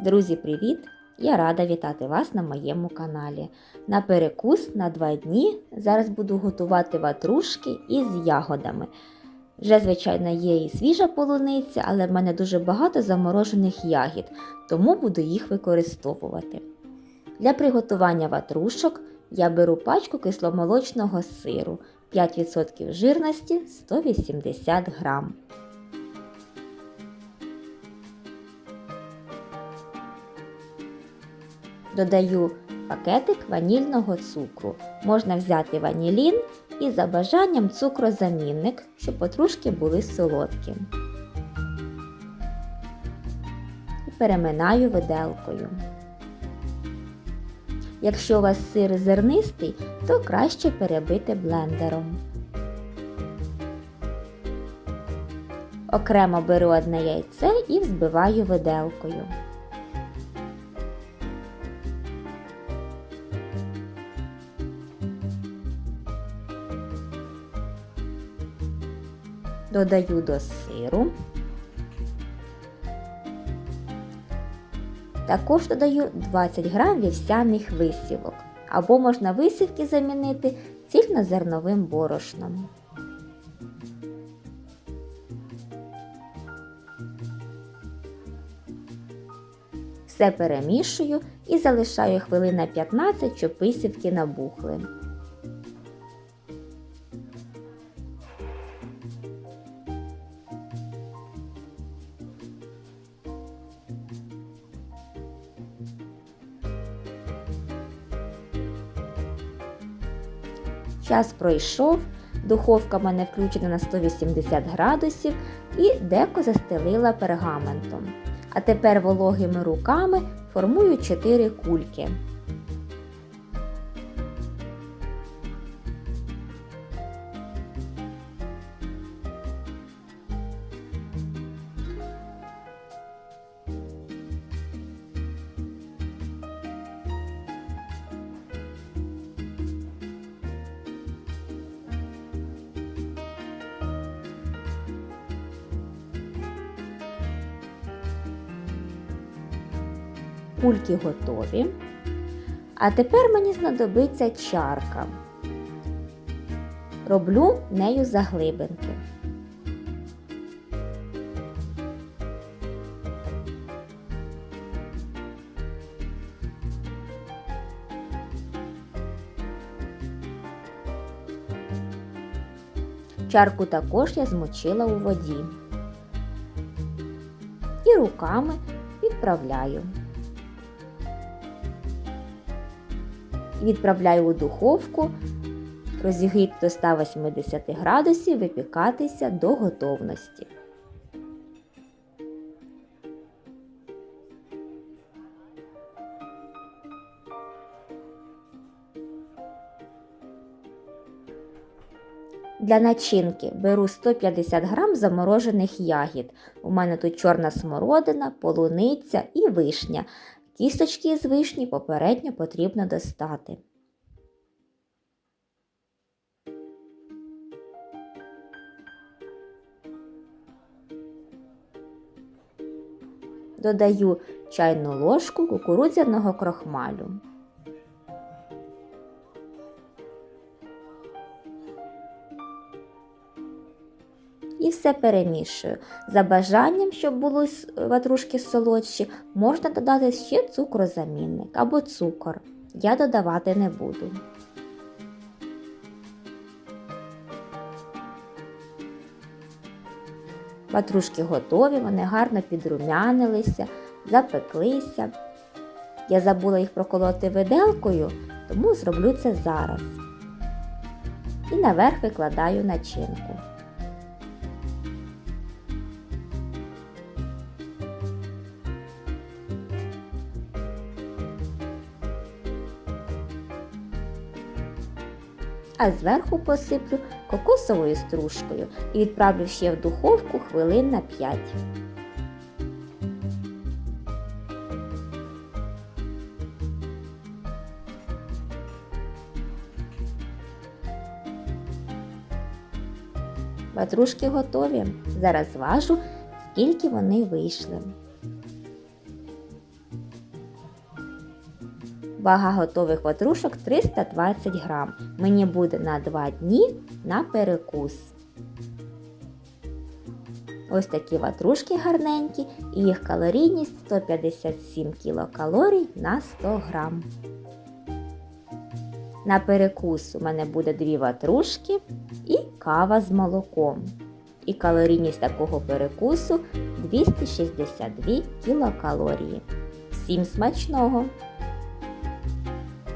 Друзі, привіт! Я рада вітати вас на моєму каналі. На перекус на два дні зараз буду готувати ватрушки із ягодами. Вже, звичайно, є і свіжа полуниця, але в мене дуже багато заморожених ягід, тому буду їх використовувати. Для приготування ватрушок я беру пачку кисломолочного сиру 5% жирності 180 грам. Додаю пакетик ванільного цукру. Можна взяти ванілін і за бажанням цукрозамінник, щоб потрошки були солодкі. І переминаю виделкою. Якщо у вас сир зернистий, то краще перебити блендером. Окремо беру одне яйце і взбиваю виделкою. Додаю до сиру. Також додаю 20 грам вівсяних висівок, або можна висівки замінити цільнозерновим борошном. Все перемішую і залишаю хвилин на 15, щоб висівки набухли. Час пройшов, духовка в мене включена на 180 градусів і деко застелила пергаментом. А тепер вологими руками формую 4 кульки. Кульки готові. А тепер мені знадобиться чарка. Роблю нею заглибинки. Чарку також я змочила у воді. І руками відправляю. Відправляю у духовку, розігріти до 180 градусів, випікатися до готовності. Для начинки беру 150 г заморожених ягід. У мене тут чорна смородина, полуниця і вишня. Кісточки з вишні попередньо потрібно достати. Додаю чайну ложку кукурудзяного крохмалю. І все перемішую. За бажанням, щоб були ватрушки солодші, можна додати ще цукрозамінник або цукор. Я додавати не буду. Ватрушки готові, вони гарно підрумянилися, запеклися. Я забула їх проколоти виделкою, тому зроблю це зараз. І наверх викладаю начинку. А зверху посиплю кокосовою стружкою і відправлю ще в духовку хвилин на 5. Ватрушки готові. Зараз важу, скільки вони вийшли. Вага готових ватрушок 320 грам. Мені буде на 2 дні на перекус. Ось такі ватрушки гарненькі, і їх калорійність 157 кілокалорій на 100 грам. На перекус у мене буде дві ватрушки і кава з молоком. І калорійність такого перекусу 262 кілокалорії. Всім смачного!